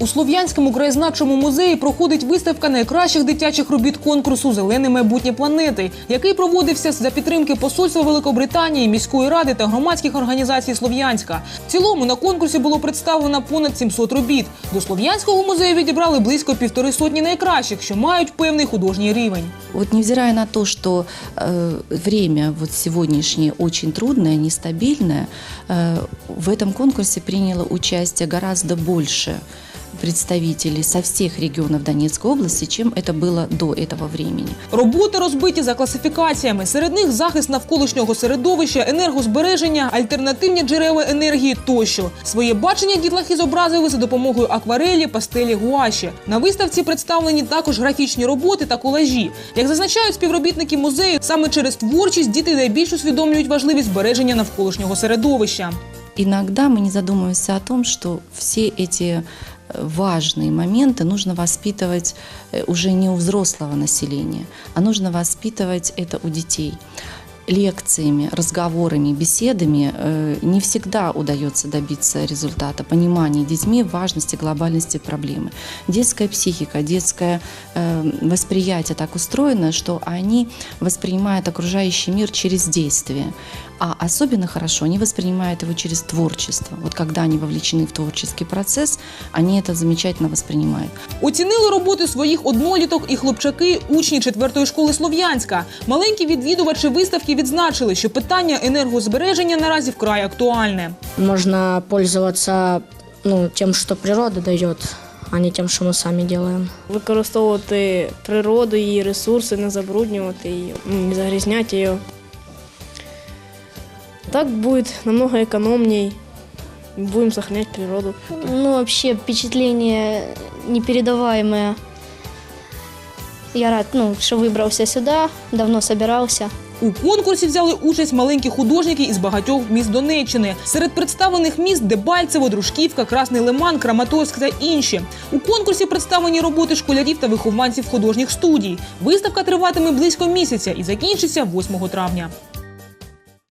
У Слов'янському краєзнавчому музеї проходить виставка найкращих дитячих робіт конкурсу Зелене майбутнє планети, який проводився за підтримки Посольства Великобританії, міської ради та громадських організацій Слов'янська. В цілому на конкурсі було представлено понад 700 робіт. До Слов'янського музею відібрали близько півтори сотні найкращих, що мають певний художній рівень. Вот невзирая на то, что э, время вот сегодняшнее очень трудное, нестабильное, э, в этом конкурсе приняло участие гораздо больше представителей со всех регионов Донецкой области, чем это было до этого времени. Роботи розбиті за класифікаціями. Серед них захист навколишнього середовища, енергозбереження, альтернативні джерела енергії тощо. Своє бачення дітлахи зобразили за допомогою акварелі, пастелі, гуаші. На виставці представлені також графічні роботи та колажі. Як зазначають співробітники музею, саме через творчість діти найбільш усвідомлюють важливість збереження навколишнього середовища. Иногда мы не задумываемся о том, что все эти э, важные моменты нужно воспитывать э, уже не у взрослого населения, а нужно воспитывать это у детей. Лекциями, разговорами, беседами э, не всегда удается добиться результата, понимания детьми важности, глобальности проблемы. Детская психика, детское э, восприятие так устроено, что они воспринимают окружающий мир через действие. А особенно хорошо они воспринимают его через творчество. Вот когда они вовлечены в творческий процесс, они это замечательно воспринимают. Оцінили роботи своїх одноліток і хлопчаки, учні четвертої школи Слов'янська. Маленькі відвідувачі виставки відзначили, що питання енергозбереження наразі вкрай актуальне. Можно пользоваться ну, тем, что природа дает, а не тем, что мы сами делаем. використовувати природу, її ресурси, не забруднювати її, ну, не загрізняти її. Так буде намного економній. Будемо сохранять природу. Ну, вообще, впечатление непередаваемое. Я рад, ну, что выбрался сюда, давно собирался. У конкурсі взяли участь маленькі художники із багатьох міст Донеччини. Серед представлених міст Дебальцево, Дружківка, Красний Лиман, Краматорськ та інші. У конкурсі представлені роботи школярів та вихованців художніх студій. Виставка триватиме близько місяця і закінчиться 8 травня.